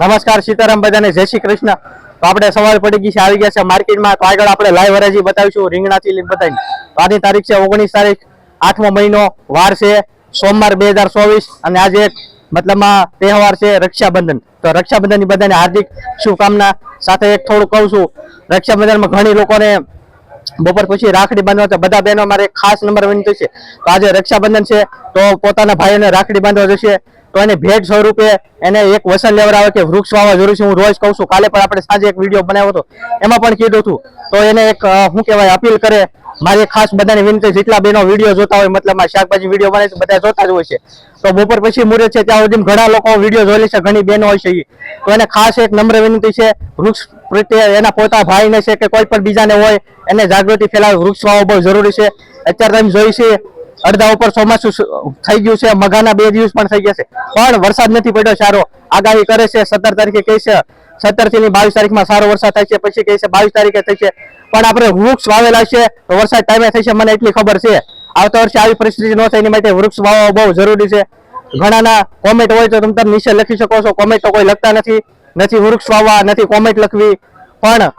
નમસ્કાર, સીતારામ બધાને, જય શ્રી કૃષ્ણ. તો આપણે સવાર પડી ગઈ છે, આવી ગયા છે માર્કેટમાં. તો આગળ આપણે લાઈવ હરાજી બતાવીશું, રીંગણાથી લઈને બતાવી તો આજની તારીખ છે ઓગણીસ તારીખ, આઠમો મહિનો, વાર છે સોમવાર બે હજાર ચોવીસ અને આજે એક મતલબમાં તહેવાર છે રક્ષાબંધન. તો રક્ષાબંધનની બધાને હાર્દિક શુભકામના. સાથે એક થોડું કહું છું, રક્ષાબંધનમાં ઘણી લોકોને બપોર પછી રાખડી બાંધવા તો બધા બહેનો, મારે ખાસ નંબર વિનંતી છે. તો આજે રક્ષાબંધન છે, તો પોતાના ભાઈઓને રાખડી બાંધવા જશે. તો એને ભેટ સ્વરૂપે એને એક વસન લેવડાવે કે વૃક્ષ વાવવા જરૂરી છે, હું રોજ કહું છું. કાલે પણ આપણે સાંજે એક વીડિયો બનાવ્યો હતો. એમાં પણ કીધું હતું. તો એને એક શું કહેવાય, અપીલ કરે. મારી ખાસ બધાની વિનંતી, જેટલા બેનો વીડિયો જોતા હોય, મતલબ શાકભાજી વીડિયો બને છે, બધા જોતા જ હોય છે. તો બપોર પછી મુહૂર્ત છે, ત્યાં સુધી ઘણા લોકો વીડિયો જોઈ લે છે, ઘણી બહેનો હોય છે. તો એને ખાસ એક નમ્ર વિનંતી છે, વૃક્ષ પ્રત્યે એના પોતા ભાઈને છે કે કોઈ પણ બીજાને હોય, એને જાગૃતિ ફેલાવે. વૃક્ષ વાવવો બહુ જરૂરી છે. અત્યારે તમે જોઈ છે અડધા ઉપર ચોમાસું થઈ ગયું છે, મઘાના બે દિવસ પણ થઈ ગયા છે. પણ વરસાદ નથી પડ્યો સારો. આગાહી કરે છે, સત્તર તારીખે કહે છે સત્તરથી બાવીસ તારીખમાં સારો વરસાદ થાય છે, પછી કહે છે બાવીસ તારીખે થશે પણ આપણે વૃક્ષ વાવેલા છે, તો વરસાદ ટાઈમે થશે મને એટલી ખબર છે. આવતા વર્ષે આવી પરિસ્થિતિ ન થાય, એની માટે વૃક્ષ વાવવા બહુ જરૂરી છે. ઘણાના કોમેન્ટ હોય તો તમે તમે નીચે લખી શકો છો. કોમેન્ટ તો કોઈ લખતા નથી. નથી વૃક્ષ વાવવા, નથી કોમેન્ટ લખવી. પણ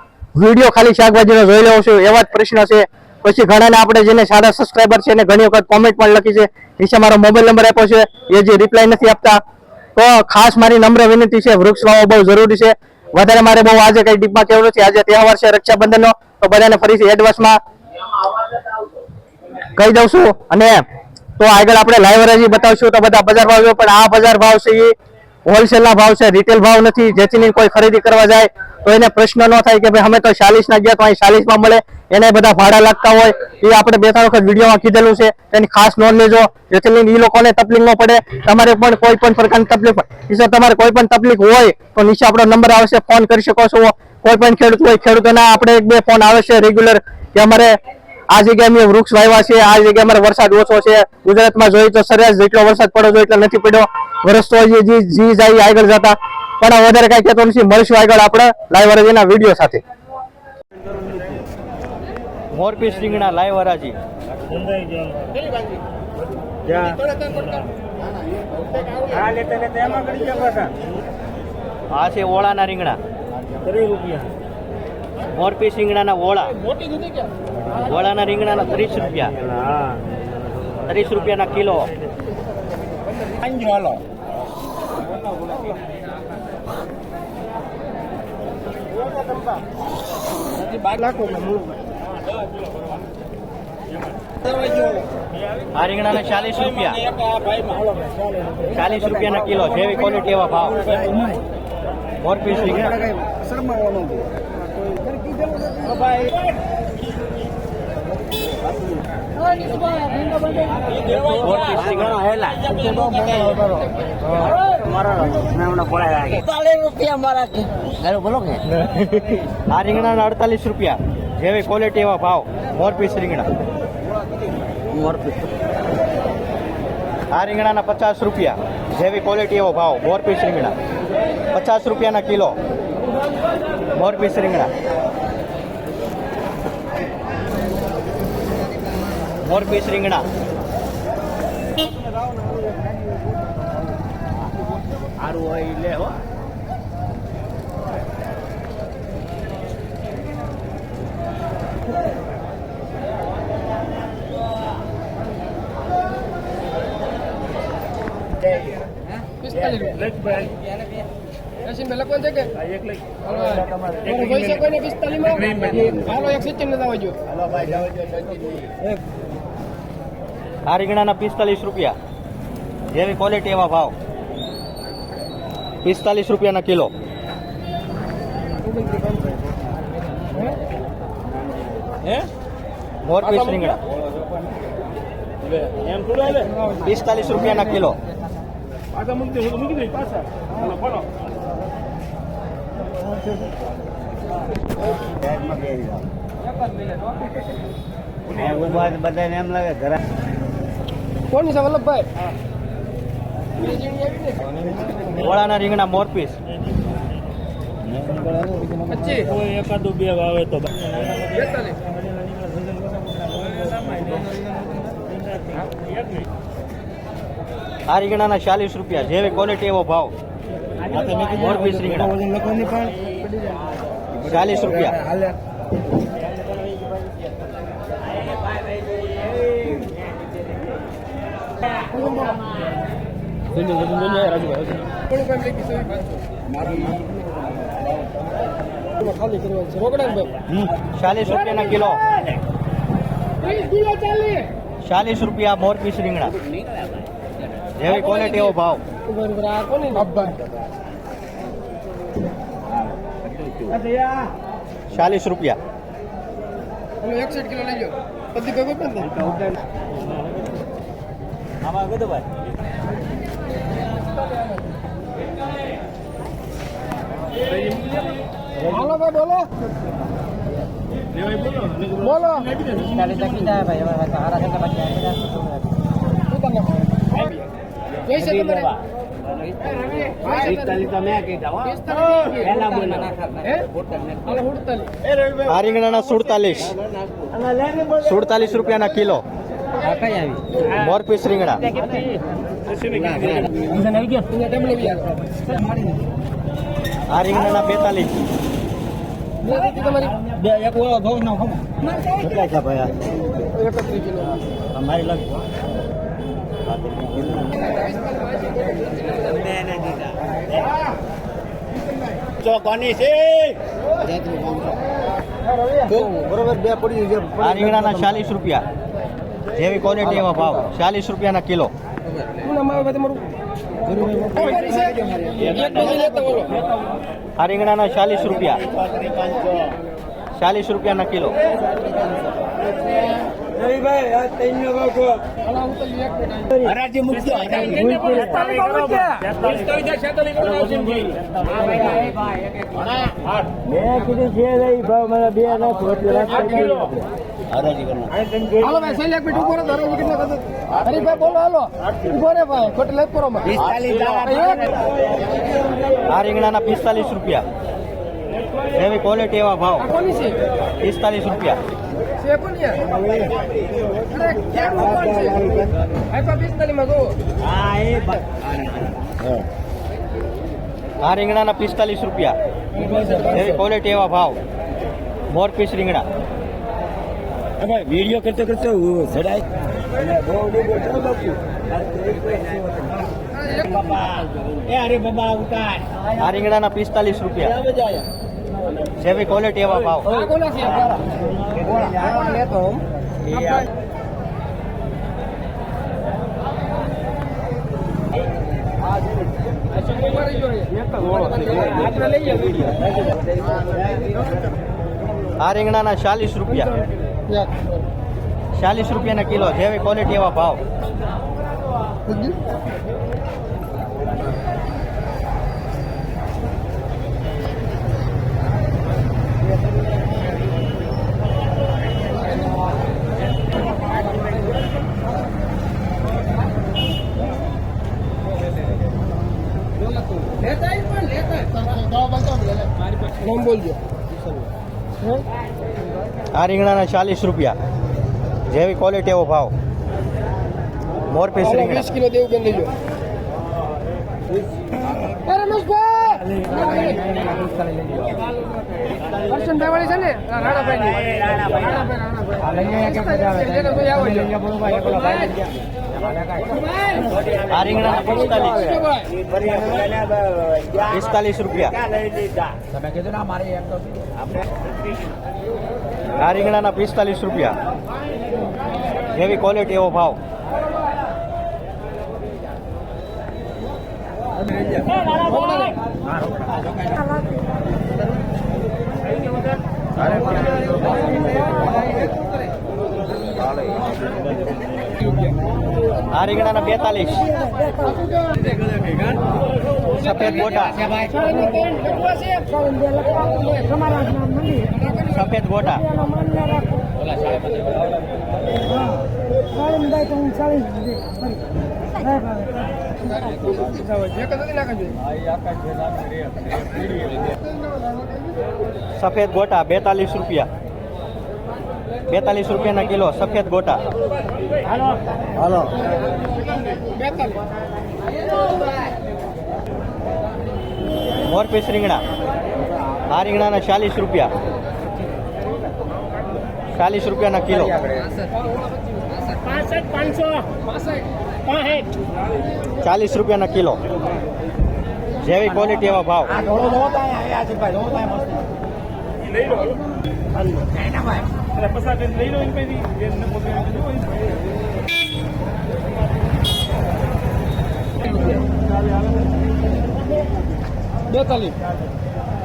વીડિયો ખાલી શાકભાજીનો જોઈ લેવો છું, એવા જ પ્રશ્ન છે. પછી ઘણાને આપણે જેને સારા સબસ્ક્રાઈબર છે એને ઘણી વખત કોમેન્ટ પણ લખી છે. નીચે મારો મોબાઈલ નંબર આપ્યો છે. એ જે રિપ્લાય નથી આપતા. તો ખાસ મારી નમ્ર વિનંતી છે, વૃક્ષ વાવો બહુ જરૂરી છે. વધારે મારે બહુ આજે કઈ ડીપમાં કેવું નથી. આજે તહેવાર છે, રક્ષાબંધનનો. તો બધાને ફરીથી એડવાન્સમાં કહી દઉં છું. અને તો આગળ આપણે લાઈવ હરાજી બતાવશું તો બધા બજાર ભાવ પણ આ બજાર ભાવ છે એ હોલસેલ ના ભાવ છે. રિટેલ ભાવ નથી. જેથી કોઈ ખરીદી કરવા જાય તો એને પ્રશ્ન ન થાય કે ભાઈ અમે તો ચાલીસ ના ગયા તો અહીં ચાલીસમાં મળે. એને બધા ભાડા લાગતા હોય, એ આપણે બે ત્રણ વખત વિડીયોમાં કીધેલું છે. તેની ખાસ નોંધ લેજો, જેથી એ લોકોને તકલીફ ન પડે. તમારે પણ કોઈ પણ પ્રકારની તકલીફ હોય. તમારે કોઈ પણ તકલીફ હોય, તો નીચે આપણો નંબર આવશે, ફોન કરી શકો છો. કોઈ પણ ખેડૂત હોય, ખેડૂતોના આપણે એક બે ફોન આવે છે રેગ્યુલર, કે અમારે આ જગ્યાએ અમે વૃક્ષ વાવ્યા છે, આ જગ્યાએ અમારે વરસાદ ઓછો છે. ગુજરાતમાં જોઈએ તો સરેરાશ જેટલો વરસાદ પડ્યો છે, એટલો નથી પડ્યો. વરસતો જી જી જાય આગળ જતા. પણ વધારે કઈ કહેતો નથી, મળશું આગળ આપણે લાઈવ વીડિયો સાથે. મોરપીસ રીંગણા લાઈવ હરાજી. આ છે ઓળાના રીંગણા. ત્રીસ રૂપિયા. મોરપીસ રીંગણાના ઓળા. ઓળાના રીંગણાના ત્રીસ રૂપિયા. હા. ત્રીસ રૂપિયાના કિલો. હાલો લાખો આ રીંગણાના ચાલીસ રૂપિયા. ચાલીસ રૂપિયાના કિલો જેવી ક્વોલિટી એવા ભાવ. ફોર પીસ રીંગણા. આ રીંગણાના અડતાલીસ રૂપિયા. જેવી ક્વોલિટી એવા ભાવ. મોરપીસ રીંગણા. આ રીંગણાના પચાસ રૂપિયા. જેવી ક્વોલિટી એવો ભાવ. મોરપીસ રીંગણા. પચાસ રૂપિયાના કિલો. મોરપીસ રીંગણા. મોરપીસ રીંગણા. સારું હોય લે હો. આ રીંગણાના પિસ્તાલીસ રૂપિયા. જેવી ક્વોલિટી એવા ભાવ. પિસ્તાલીસ રૂપિયાના કિલો. મોરપીસ રીંગણા. પિસ્તાલીસ રૂપિયાના કિલો. પાછા મૂકી દે મૂકી દે પાછા હાલો ફરો બધાને એમ લાગે ઘરે કોની છે વલ્લભભાઈ ઓળાના રીંગણા મોરપીસ એકાદું બે વાવે તો બેતાલીસ. આ રીંગણાના ચાલીસ રૂપિયા જેવી ક્વોલિટી એવો ભાવ. મોરબી રીંગણા. ચાલીસ રૂપિયા. ને ચાલીસ રૂપિયાના કિલો. ચાલીસ રૂપિયા મોરપીસ રીંગણા. જેવી ક્વોલિટી એવો ભાવ ચાલીસ રૂપિયા તમે એકસઠ કિલો લઈ જાઓ બધી ભેગો પણ ને આમાં કીધું ભાઈ ભાઈ બોલો બોલો જોઈ છે તમારે આ રીંગણાના સુડતાલીસ. સુડતાલીસ. રૂપિયાના કિલો. મોરપીસ રીંગણા. આ રીંગણાના બેતાલીસ. કેટલા છે ભાઈ એકત્રીસ કિલો અમારી લગ ચોકોની છે બરોબર બે પડી છે આ રીંગણાના ચાલીસ રૂપિયા. જેવી ક્વોલિટી એમાં ભાવ. ચાલીસ રૂપિયાના કિલો. આ રીંગણાના ચાલીસ રૂપિયા. ચાલીસ રૂપિયાના કિલો. હાલો, હું તો એક મિનિટ હાલો ભાઈ છેલ્લે એક મિનિટ ઊભો રહો ધરો કેટલા થશે હરીભાઈ બોલો હાલો. ઊભો રે ભાઈ ખોટી લેત કરો આ રીંગણાના પિસ્તાલીસ રૂપિયા. એવી ક્વોલિટી એવા ભાવ. કોની પિસ્તાલીસ રૂપિયા. છે છે આપ્યા પિસ્તાલીસમાં જો આ રીંગણાના પિસ્તાલીસ રૂપિયા. એવી ક્વોલિટી એવા ભાવ. મોરપીસ રીંગણા. વીડિયો કરતો કરતો ચડાય અરે બાબા ઉતાર. આ રીંગણાના પિસ્તાલીસ રૂપિયા. જેવી ક્વોલિટી એવા ભાવ. લેતો આ રીંગણાના ચાલીસ રૂપિયા. ચાલીસ રૂપિયાના કિલો જેવી ક્વોલિટી એવા ભાવ. આ રીંગણાના ચાલીસ રૂપિયા. જેવી ક્વોલિટી એવો ભાવ. મોરપીસ રીંગણા. વીસ કિલો દેવું બેન લઈ લો એ રમેશભાઈ! કરશનભાઈ વાળી છે ને? હા, રાણાભાઈની. રાણાભાઈ, આ રીંગણાના પિસ્તાલીસ. રૂપિયા. આ રીંગણાના પિસ્તાલીસ રૂપિયા. જેવી ક્વોલિટી એવો ભાવ. આ રીંગણાના બેતાલીસ. સફેદ ગોટા સફેદ ગોટા. સફેદ ગોટા બેતાલીસ રૂપિયા. બેતાલીસ રૂપિયાના કિલો સફેદ ગોટા. હાલો. મોર પીસ રીંગણા. આ રીંગણાના ચાલીસ રૂપિયા. ચાલીસ રૂપિયાના કિલો. ચાલીસ રૂપિયાના કિલો. જેવી ક્વોલિટી એવા ભાવ. લઈ લો અરે પસાર કરીને લઈ લો એમ કઈ બેન ને પોતે બેતાલીસ.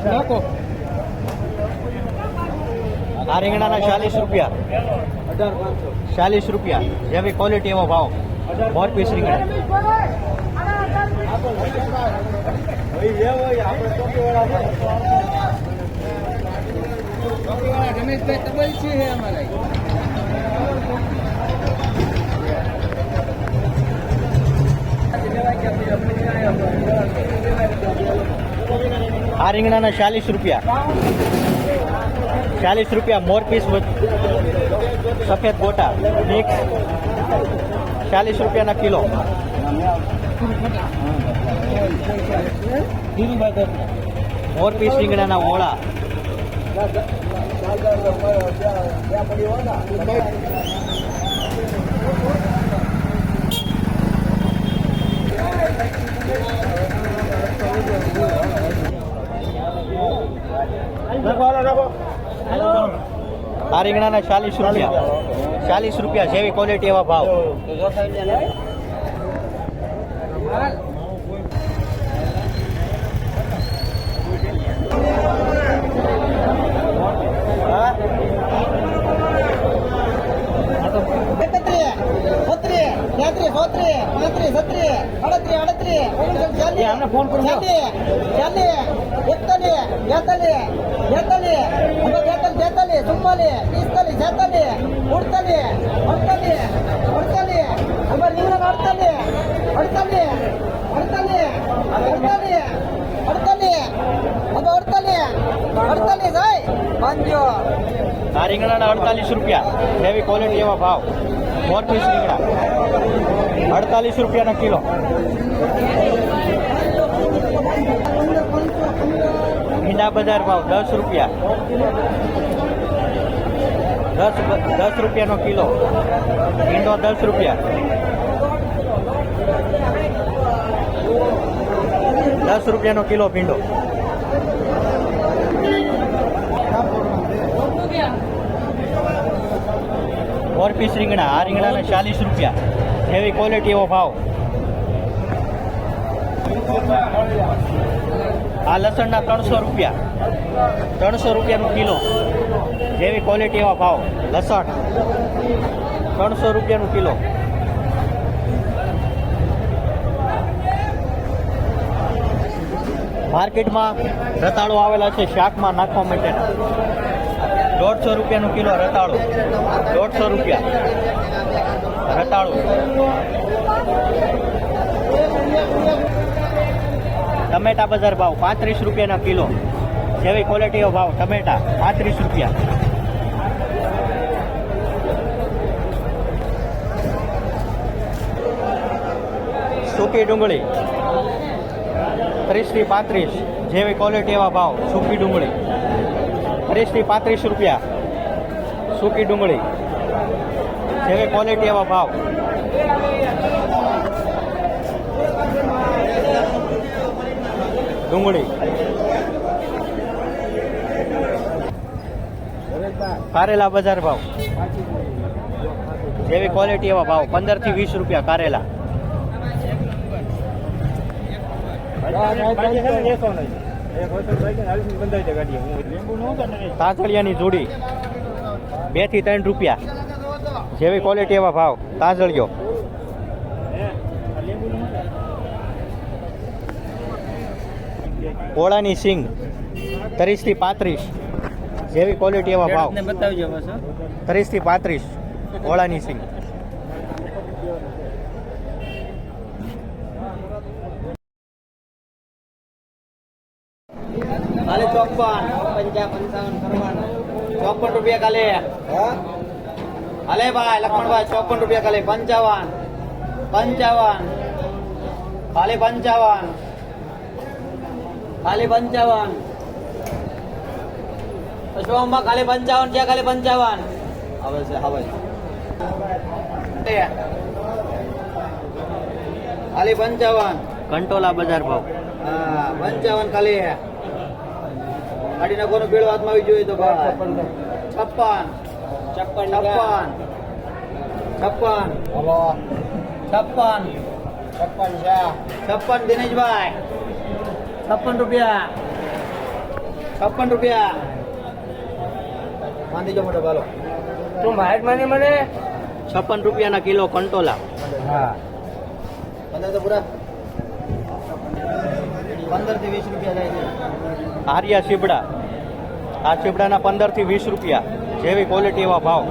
નાખો. આ રીંગણાના ચાલીસ રૂપિયા. અઢાર પાંચસો. ચાલીસ રૂપિયા. જેવી ક્વોલિટી એવો ભાવ. ફોર પીસ રીંગણા. આ રીંગણાના ચાલીસ રૂપિયા. ચાલીસ રૂપિયા મોર પીસ સફેદ ગોટા, મિક્સ. ચાલીસ રૂપિયાના કિલો. મોર પીસ રીંગણાના ઓળા આ રીંગણાના ચાલીસ રૂપિયા. ચાલીસ રૂપિયા જેવી ક્વોલિટી એવા ભાવ. એકત્રીસ, તેત્રીસ, ચોત્રીસ, પાંત્રીસ, છત્રીસ, અડત્રીસ, અડત્રીસ, ઓગણત્રીસ, ચાલીસ, ચાલીસ, ચાલીસ, એકતાલીસ, બેતાલીસ, બેતાલીસ, હવે બેતાલીસ, તેતાલીસ, ચુમ્માલીસ, પિસ્તાલીસ, છેતાલીસ, ઉડતાલીસ, અડતાલીસ, અડતાલીસ, હવે રીંગણા અડતાલીસ, અડતાલીસ, અડતાલીસ, અડતાલીસ, અડતાલીસ, હવે અડતાલીસ, અડતાલીસ, હાય, પાંચસો. આ રીંગણાના અડતાલીસ રૂપિયા જેવી ક્વોલિટી એવા ભાવ મોર પીસ રીંગણા અડતાલીસ રૂપિયાના કિલો. મીના બજાર ભાવ દસ રૂપિયા. દસ દસ રૂપિયાનો કિલો. ઈંડો દસ રૂપિયા. દસ રૂપિયાનો કિલો ભીંડો. ફોર પીસ રીંગણા, આ રીંગણાના ચાલીસ રૂપિયા. જેવી ક્વોલિટી એવો ભાવ. આ લસણના ત્રણસો રૂપિયા. ત્રણસો રૂપિયાનું કિલો. જેવી ક્વોલિટી એવા ભાવ. લસણ. ત્રણસો રૂપિયાનું કિલો. માર્કેટમાં રતાળો આવેલા છે, શાકમાં નાખવા માટેના. દોઢસો રૂપિયાનું કિલો રતાળું. દોઢસો રૂપિયા. રતાળું. ટમેટા બજાર ભાવ પાંત્રીસ રૂપિયાના કિલો. જેવી ક્વોલિટીનો ભાવ ટમેટા પાંત્રીસ રૂપિયા. સૂકી ડુંગળી. ત્રીસથી પાંત્રીસ. જેવી ક્વોલિટી એવા ભાવ સૂકી ડુંગળી. ત્રીસથી પાંત્રીસ રૂપિયા. સૂકી ડુંગળી. જેવી ક્વોલિટી એવા ભાવ. ડુંગળી. કારેલા બજાર ભાવ. જેવી ક્વોલિટી એવા ભાવ. પંદરથી વીસ રૂપિયા કારેલા. તાંતળિયાની જોડી. બેથી ત્રણ રૂપિયા. જેવી ક્વોલિટી એવા ભાવ. તાંતળિયો પોળાની સિંગ. ત્રીસથી પાંત્રીસ. જેવી ક્વોલિટી એવા ભાવ. ત્રીસથી પાંત્રીસ. કોળાની સિંગ હાલે ચોપન પંચા પંચાવન કરવાના ચોપન રૂપિયા કાલે હલે ભાઈ લખમણભાઈ ચોપન રૂપિયા કાલે પંચાવન. પંચાવન. ખાલી પંચાવન. ખાલી પંચાવન. પુષ્પમમાં ખાલી પંચાવન છે ખાલી પંચાવન? આવે છે આવે છે. ખાલી પંચાવન. કંટોલા બજાર ભાવ. હા પંચાવન ખાલી. ગાડીના કોનું બેડો હાથમાં આવી જોઈએ તો ભાઈ છપ્પન છપ્પન છપ્પન છપ્પન છપ્પન છપ્પન છે છપ્પન દિનેશભાઈ છપ્પન રૂપિયા છપ્પન રૂપિયા માની જો મોટો ભાલો તું માહિત માની મને છપ્પન રૂપિયાના કિલો કંટોલા હા પંદર તો પૂરા પંદરથી વીસ રૂપિયા જાય છે આર્યા ચીબડા આ ચીબડાના પંદરથી વીસ રૂપિયા. જેવી ક્વોલિટી એવા ભાવ.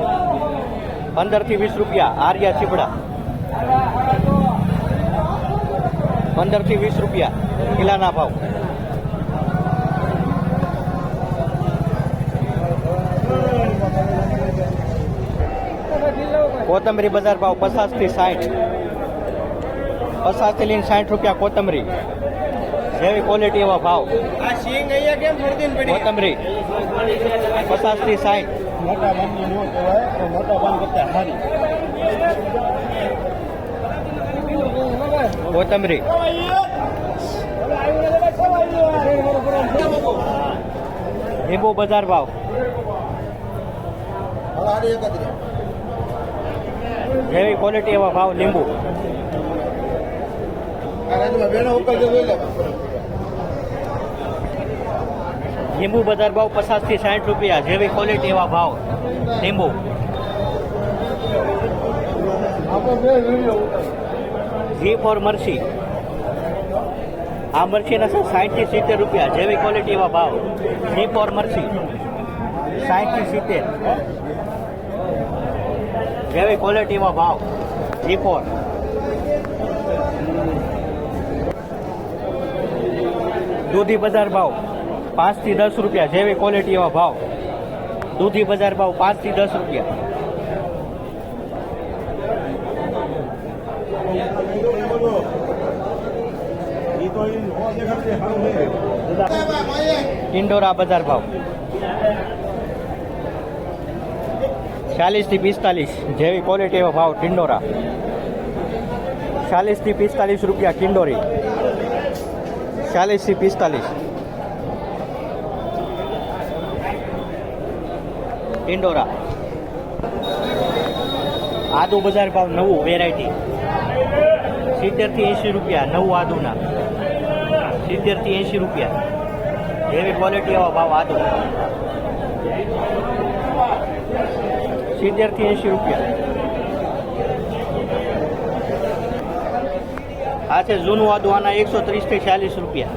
પંદરથી વીસ રૂપિયા આર્યા ચીબડા. પંદરથી વીસ રૂપિયા કિલાના ભાવ. કોથમરી બજાર ભાવ પચાસથી સાઠ. પચાસથી લઈને સાઠ રૂપિયા કોથમરી. જેવી ક્વોલિટી એવા ભાવ. કોથમરી. પચાસથી સાઠ. મોટા બંધ નો કહેવાય તો મોટા બંધ કરતા હારી. કોથમરી. લીંબુ બજાર ભાવ. જેવી ક્વોલિટી એવા ભાવ લીંબુ. લીંબુ બજાર ભાવ પચાસથી સાઠ રૂપિયા, જેવી ક્વોલિટી એવા ભાવ. લીંબુ. જી ફોર મરસી આ મરસીના છે સાઠથી સિત્તેર રૂપિયા, જેવી ક્વોલિટી એવા ભાવ. જી ફોર મરસી સાઠથી સિત્તેર. જેવી ક્વોલિટી એવા ભાવ. જી ફોર દૂધી બજાર ભાવ. પાંચથી દસ રૂપિયા જેવી ક્વોલિટી એવા ભાવ. દૂધી બજાર ભાવ પાંચથી દસ રૂપિયા. ટિંડોરા બજાર ભાવ. ચાલીસથી પિસ્તાલીસ જેવી ક્વોલિટી એવો ભાવ ટિંડોરા. ચાલીસથી પિસ્તાલીસ રૂપિયા કિંડોરી. ચાલીસથી પિસ્તાલીસ. ટિંડોરા આદુ બજાર ભાવ નવું વેરાયટી સિત્તેરથી એંશી રૂપિયા, નવું આદુના. સિત્તેરથી એંશી રૂપિયા. જેવી ક્વોલિટી એવા ભાવ આદુ સિત્તેરથી એંશી રૂપિયા. આ છે જૂનું આદુ, આના એકસો ત્રીસથી ચાલીસ રૂપિયા.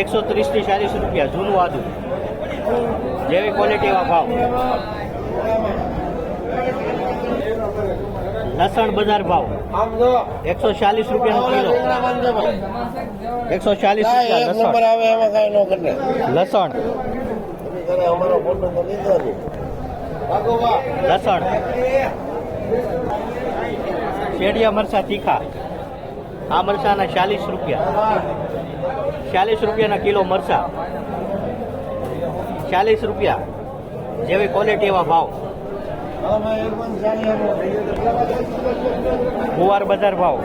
એકસો ત્રીસથી ચાલીસ રૂપિયા, જૂનું આદુ. જેવી ક્વોલિટીમાં ભાવ. લસણ બજાર ભાવ. એકસો ચાલીસ રૂપિયાનો કિલો. એકસો ચાલીસ રૂપિયા લસણ. લસણ. શેડિયા મરચા તીખા. આ મરચાના ચાલીસ રૂપિયા. ચાલીસ રૂપિયાના કિલો મરચા. ચાલીસ રૂપિયા જેવી ક્વોલિટી એવા ભાવ ગુવાર બજાર ભાવ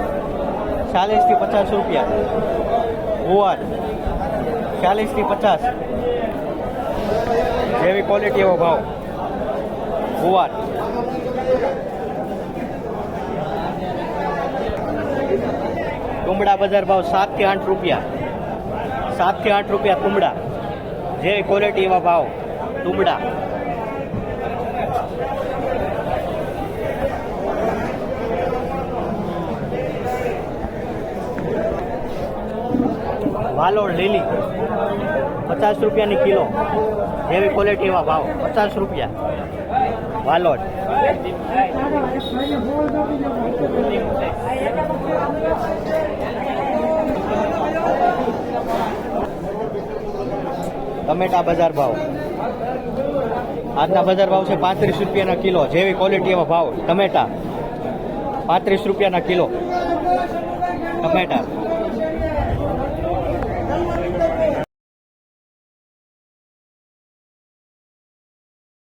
ચાલીસથી પચાસ રૂપિયા ગુવાર ચાલીસથી પચાસ જેવી ક્વોલિટી એવો ભાવ ગુવાર કુમડા બજાર ભાવ સાતથી આઠ રૂપિયા સાતથી આઠ રૂપિયા કુમડા જેવી ક્વોલિટી એવા ભાવ ટુબડા વાલોડ લીલી, પચાસ રૂપિયાની કિલો. જેવી ક્વોલિટી એવા ભાવ, પચાસ રૂપિયા. વાલોડ ટમેટા બજાર ભાવ. આજના બજાર ભાવ છે પાંત્રીસ રૂપિયાના કિલો. જેવી ક્વોલિટી એવા ભાવ. ટમેટા પાંત્રીસ રૂપિયાના કિલો. ટમેટા.